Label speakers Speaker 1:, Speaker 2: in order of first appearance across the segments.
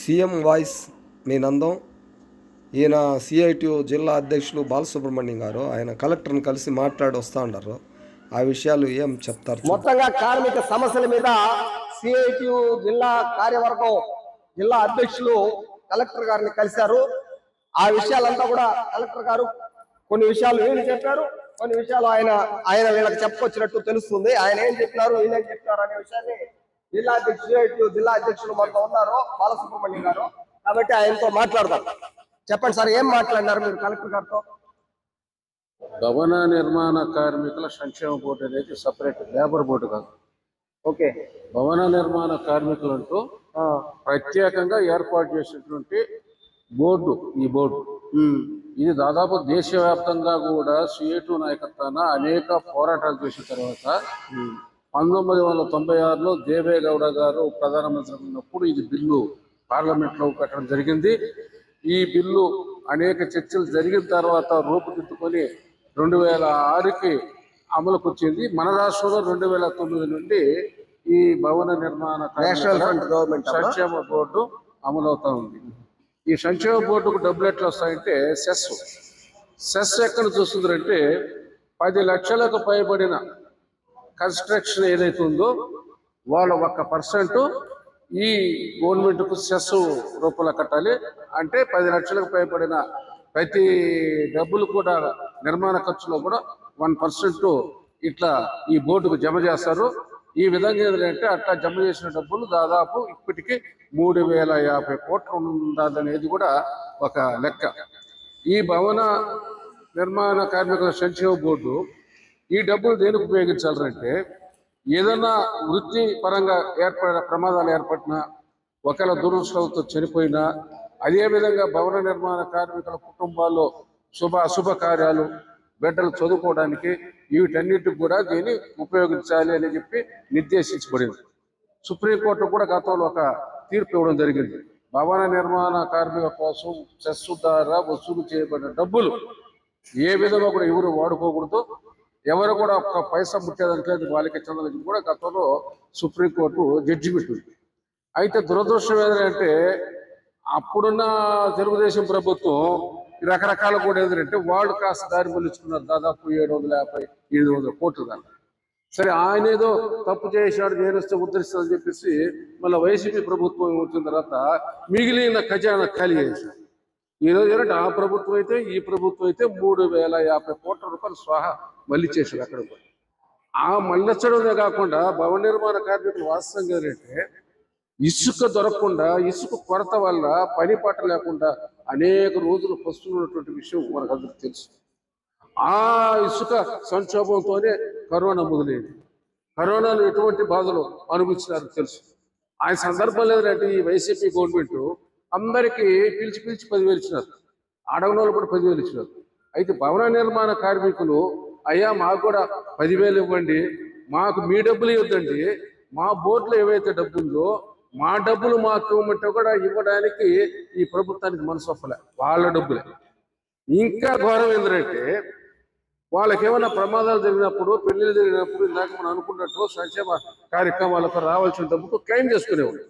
Speaker 1: CM voice మీ నందం. ఈయన CITU జిల్లా అధ్యక్షులు బాలసుబ్రహ్మణ్యం గారు ఆయన కలెక్టర్ని కలిసి మాట్లాడి వస్తూ ఉన్నారు ఆ విషయాలు ఏం చెప్తారు
Speaker 2: మొత్తంగా కార్మిక సమస్యల మీద సిఐటియు జిల్లా కార్యవర్గం జిల్లా అధ్యక్షులు కలెక్టర్ గారిని కలిశారు. ఆ విషయాలంతా కూడా కలెక్టర్ గారు కొన్ని విషయాలు ఏం చెప్పారు. కొన్ని విషయాలు ఆయన ఆయన వీళ్ళకి చెప్పుకొచ్చినట్టు తెలుస్తుంది. ఆయన ఏం చెప్పినారు వీళ్ళేం ఏం చెప్పినారు అనే విషయాన్ని జిల్లా అధ్యక్షులు సిఐటియు జిల్లా అధ్యక్షులు మనతో ఉన్నారు బాలసుబ్రహ్మణ్యం గారు. కాబట్టి ఆయనతో మాట్లాడదాం. చెప్పండి సార్ ఏం మాట్లాడినారు మీరు కలెక్టర్ గారితో?
Speaker 3: భవన నిర్మాణ కార్మికుల సంక్షేమ బోర్డు అనేది సపరేట్ లేబర్ బోర్డు కాదు.
Speaker 2: ఓకే.
Speaker 3: భవన నిర్మాణ కార్మికులు అంటూ ప్రత్యేకంగా ఏర్పాటు చేసినటువంటి బోర్డు ఈ బోర్డు. ఇది దాదాపు దేశవ్యాప్తంగా కూడా సిఏటు నాయకత్వాన అనేక పోరాటాలు చేసిన తర్వాత పంతొమ్మిది వందల తొంభై ఆరులో దేవేగౌడ గారు ప్రధానమంత్రి ఉన్నప్పుడు ఇది బిల్లు పార్లమెంట్లో పెట్టడం జరిగింది. ఈ బిల్లు అనేక చర్చలు జరిగిన తర్వాత రూపుదిద్దుకొని రెండు వేల ఆరుకి అమలుకు వచ్చింది మన రాష్ట్రంలో రెండు వేల తొమ్మిది నుండి ఈ భవన నిర్మాణ
Speaker 2: నేషనల్ ఫ్రంట్ గవర్నమెంట్ అమ్మా?
Speaker 3: సంక్షేమ బోర్డు అమలవుతా ఉంది. ఈ సంక్షేమ బోర్డుకు డబ్బులు ఎట్లా వస్తాయంటే సెస్. సెస్ ఎక్కడ చూస్తుందంటే పది లక్షలకు పైబడిన కన్స్ట్రక్షన్ ఏదైతే ఉందో వాళ్ళ ఒక్క పర్సెంట్ ఈ గవర్నమెంట్కు సెస్ రూపంలో కట్టాలి. అంటే పది లక్షలకు పైబడిన ప్రతి డబ్బులు కూడా నిర్మాణ ఖర్చులో కూడా వన్ పర్సెంట్ ఇట్లా ఈ బోర్డుకు జమ చేస్తారు. ఈ విధంగా ఏంటంటే అట్లా జమ చేసిన డబ్బులు దాదాపు ఇప్పటికి మూడు వేల యాభై కోట్లు ఉండాలనేది కూడా ఒక లెక్క. ఈ భవన నిర్మాణ కార్మికుల సంక్షేమ బోర్డు ఈ డబ్బులు దేనికి ఉపయోగించాలంటే ఏదైనా వృత్తి పరంగా ఏర్పడిన ప్రమాదాలు ఏర్పడినా ఒకవేళ దురదృష్టంతో చనిపోయినా అదేవిధంగా భవన నిర్మాణ కార్మికుల కుటుంబాల్లో శుభ అశుభ కార్యాలు బిడ్డలు చదువుకోవడానికి వీటన్నిటికి కూడా దీన్ని ఉపయోగించాలి అని చెప్పి నిర్దేశించబడింది. సుప్రీంకోర్టు కూడా గతంలో ఒక తీర్పు ఇవ్వడం జరిగింది. భవన నిర్మాణ కార్మికుల కోసం సెస్సు ద్వారా వసూలు చేయబడిన డబ్బులు ఏ విధంగా కూడా ఎవరు వాడుకోకూడదు. ఎవరు కూడా ఒక్క పైసా ముట్టేదానికి లేదు వాళ్ళకి చెందాలని కూడా గతంలో సుప్రీంకోర్టు జడ్జిమెంట్ ఉంది అయితే దురదృష్టం ఏంటంటే అప్పుడున్న తెలుగుదేశం ప్రభుత్వం రకరకాల కూడా ఏంటంటే వాళ్ళు కాస్త దారి మళ్ళించుకున్నారు దాదాపు ఏడు వందల యాభై ఎనిమిది వందల కోట్ల దాకా. సరే ఆయన ఏదో తప్పు చేశాడు నేరస్తే ఉద్ధరిస్తుందని చెప్పేసి మళ్ళీ వైసీపీ ప్రభుత్వం వచ్చిన తర్వాత మిగిలిన ఖజానా ఖాళీ చేశారు ఈరోజు ఏంటంటే ఆ ప్రభుత్వం అయితే ఈ ప్రభుత్వం అయితే మూడు వేల యాభై కోట్ల రూపాయలు స్వాహ మళ్ళీ చేశారు అక్కడ కూడా. ఆ మళ్ళించడమే కాకుండా భవన నిర్మాణ కార్మికులు వాస్తవంగా ఏంటంటే ఇసుక దొరకకుండా ఇసుక కొరత వల్ల పని పాట లేకుండా అనేక రోజులు పస్తున్నటువంటి విషయం మనకందరికి తెలుసు. ఆ ఇసుక సంక్షోభంతోనే కరోనా మొదలైంది. కరోనాను ఎటువంటి బాధలు అనుభవించినారో తెలుసు. ఆ సందర్భంలో ఏంటంటే ఈ వైసీపీ గవర్నమెంట్ అందరికీ పిలిచి పిలిచి పదివేలు ఇచ్చినారు. అడగని వాళ్ళు కూడా పదివేలు ఇచ్చినారు. అయితే భవన నిర్మాణ కార్మికులు అయ్యా మాకు కూడా పదివేలు ఇవ్వండి. మాకు మీ డబ్బులు ఇవ్వద్దండి. మా బోర్డులో ఏవైతే డబ్బు ఉందో మా డబ్బులు మాకు ఇవ్వమంటే కూడా ఇవ్వడానికి ఈ ప్రభుత్వానికి మనసు ఒప్పలే. వాళ్ళ డబ్బులే. ఇంకా ఘోరం ఏంటంటే వాళ్ళకి ఏమైనా ప్రమాదాలు జరిగినప్పుడు పెళ్ళిళ్ళు జరిగినప్పుడు ఇందాక మనం అనుకున్నట్టు సంక్షేమ కార్యక్రమాలకు రావాల్సిన డబ్బుకు క్లెయిమ్ చేసుకునేవాడు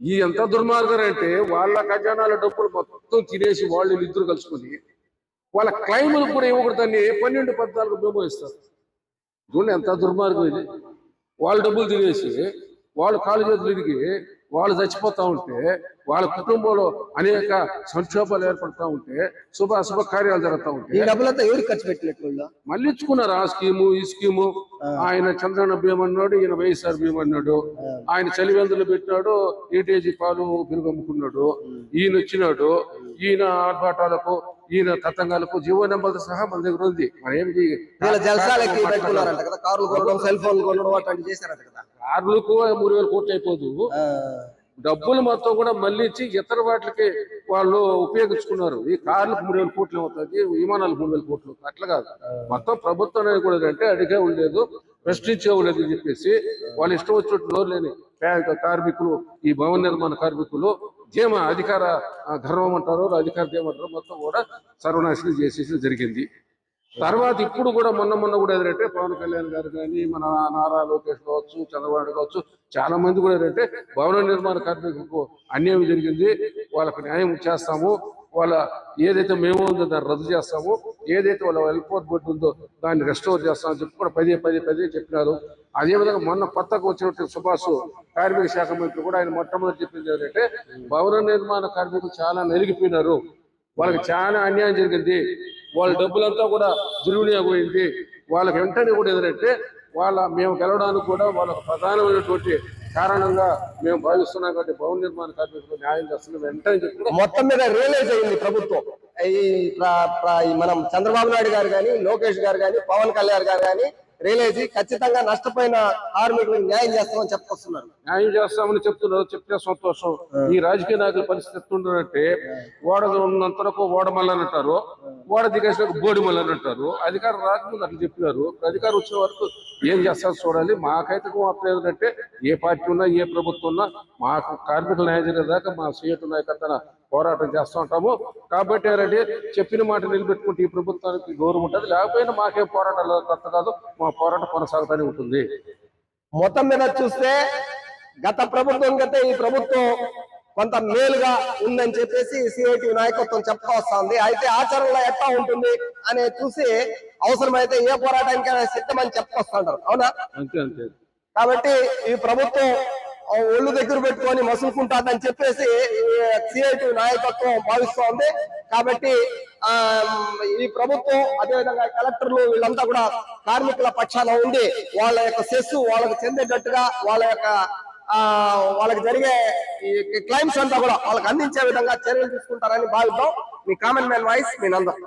Speaker 3: ఈ ఎంత దుర్మార్గం అంటే వాళ్ళ ఖజానాల డబ్బులు మొత్తం తినేసి వాళ్ళు ఇద్దరు కలుసుకుని వాళ్ళ క్లైములు కూడా ఇవ్వకూడదని పన్నెండు పద్నాలుగు మేము ఇస్తారు. చూడండి ఎంత దుర్మార్గం ఇది. వాళ్ళ డబ్బులు తినేసి వాళ్ళు కాలు చేతులు ఇరిగి వాళ్ళు చచ్చిపోతా ఉంటే వాళ్ళ కుటుంబంలో అనేక సంక్షోభాలు ఏర్పడతా ఉంటే శుభ అశుభ కార్యాలు జరుగుతూ
Speaker 2: ఈ
Speaker 3: ఉంటాయి
Speaker 2: డబ్బులంతా ఎవరికి ఖర్చు పెట్టినట్లు వీళ్ళు?
Speaker 3: మళ్ళీ ఇచ్చుకున్నారు ఆ స్కీము ఈ స్కీము. ఆయన చంద్రన్న భీమ్ అన్నాడు ఈయన వైఎస్ఆర్ భీమ్ అన్నాడు ఆయన చలివెందులు పెట్టినాడు ఈటేజీ పాలు పెరుగు అమ్ముకున్నాడు ఈయన వచ్చినాడు ఈయన ఆర్భాటాలకు ఈయన తతంగాలకు జీవో నెంబర్తో సహా మన దగ్గర ఉంది.
Speaker 2: వీళ్ళ జలసాలకి పెట్టుకున్నారంట కదా కార్లు కొనడం సెల్ ఫోన్లు కొనడం అట్లాంటివి చేశారంట కదా.
Speaker 3: కార్లకు మూడు వేల కోట్లు అయిపోదు. డబ్బులు మొత్తం కూడా మళ్ళీ ఇచ్చి ఇతర వాటికి వాళ్ళు ఉపయోగించుకున్నారు. ఈ కార్లకు మూడు వేల కోట్లు అవుతుంది విమానాలకు మూడు వేల కోట్లు అట్లా కాదు. మొత్తం ప్రభుత్వం అనేది కూడా అంటే అడిగే ఉండలేదు ప్రశ్నించే ఉండలేదు అని చెప్పేసి వాళ్ళు ఇష్టం వచ్చినట్టు నోరు లేని కార్మికులు ఈ భవన నిర్మాణ కార్మికులు ధీమ అధికార గర్వం అంటారు అధికార ధీమ అంటారు మొత్తం కూడా సర్వనాశనం చేసేసి జరిగింది. తర్వాత ఇప్పుడు కూడా మొన్న మొన్న కూడా ఎదురంటే పవన్ కళ్యాణ్ గారు కానీ మన నారా లోకేష్ కావచ్చు చంద్రబాబు కావచ్చు చాలా మంది కూడా ఎదురంటే భవన నిర్మాణ కార్మికులకు అన్యాయం జరిగింది. వాళ్ళకు న్యాయం చేస్తాము. వాళ్ళ ఏదైతే మేము ఉందో దాన్ని రద్దు చేస్తాము. ఏదైతే వాళ్ళ వెల్ఫేర్ బోర్డు ఉందో దాన్ని రెస్టోర్ చేస్తామని చెప్పి కూడా పదే పదే పదే చెప్పినారు. అదేవిధంగా మొన్న కొత్తగా వచ్చినటువంటి సుభాష్ కార్మిక శాఖ మంత్రి కూడా ఆయన మొట్టమొదటి చెప్పింది ఏంటంటే భవన నిర్మాణ కార్మికులు చాలా నలిగిపోయినారు. వాళ్ళకి చాలా అన్యాయం జరిగింది. వాళ్ళ డబ్బులంతా కూడా దుర్వినియోగమైంది. అయింది వాళ్ళకి వెంటనే కూడా ఎదురంటే వాళ్ళ మేము గెలవడానికి కూడా వాళ్ళకు ప్రధానమైనటువంటి కారణంగా మేము భావిస్తున్నాం కాబట్టి భవన నిర్మాణ కార్మికులకు న్యాయం చేస్తున్నాం వెంటనే చెప్పి
Speaker 2: మొత్తం మీద రియలైజ్ అయింది ప్రభుత్వం. ఈ ఈ మనం చంద్రబాబు నాయుడు గారు కానీ లోకేష్ గారు కానీ పవన్ కళ్యాణ్ గారు కానీ రియలైజ్ ఖచ్చితంగా నష్టపోయిన కార్మికులకు న్యాయం చేస్తామని చెప్పుకొస్తున్నారు.
Speaker 3: న్యాయం చేస్తామని చెప్తున్నారు చెప్తే సంతోషం. ఈ రాజకీయ నాయకుల పరిస్థితి ఎట్లుంటారంటే ఓడ ఉన్నంత వరకు ఓడమల్లని అంటారు ఓడ దిగేసినాక బోడిమల్లని అంటారు. అధికారం రాకముందు అట్లా చెప్పినారు. అధికారం వచ్చిన వరకు ఏం చేస్తారో చూడాలి. మాకైతే మాత్రం ఏంటంటే ఏ పార్టీ ఉన్నా ఏ ప్రభుత్వం ఉన్నా మాకు కార్మికుల న్యాయం దాకా మా సీఎట్ నాయకత్వన పోరాటం చేస్తూ ఉంటాము. కాబట్టి ఏంటంటే చెప్పిన మాట నిలబెట్టుకుంటే ఈ ప్రభుత్వానికి గౌరవం ఉంటుంది. లేకపోయినా మాకేం పోరాటాలు కొత్త కాదు మా పోరాటం కొనసాగుతూనే ఉంటుంది.
Speaker 2: మొత్తం మీద చూస్తే గత ప్రభుత్వం గత ఈ ప్రభుత్వం కొంత మేలుగా ఉందని చెప్పేసి సిఐటి నాయకత్వం చెప్తా వస్తుంది. అయితే ఆచరణలో ఎట్లా ఉంటుంది అని చూసి అవసరమైతే ఏ పోరాటానికైనా సిద్ధమని చెప్పుకొస్తుంటారు అవునా? కాబట్టి ఈ ప్రభుత్వం ఒళ్ళు దగ్గర పెట్టుకొని మసులుకుంటాదని చెప్పేసి సిఐటి నాయకత్వం భావిస్తోంది. కాబట్టి ఆ ఈ ప్రభుత్వం అదేవిధంగా కలెక్టర్లు వీళ్ళంతా కూడా కార్మికుల పక్షాన ఉండి వాళ్ళ యొక్క సెస్ వాళ్ళకి చెందేటట్టుగా వాళ్ళ యొక్క వాళ్ళకి జరిగే ఈ క్లైమ్స్ అంతా కూడా వాళ్ళకి అందించే విధంగా చర్యలు తీసుకుంటారని భావిద్దాం. మీ కామన్ మ్యాన్ వాయిస్ మీ నందం.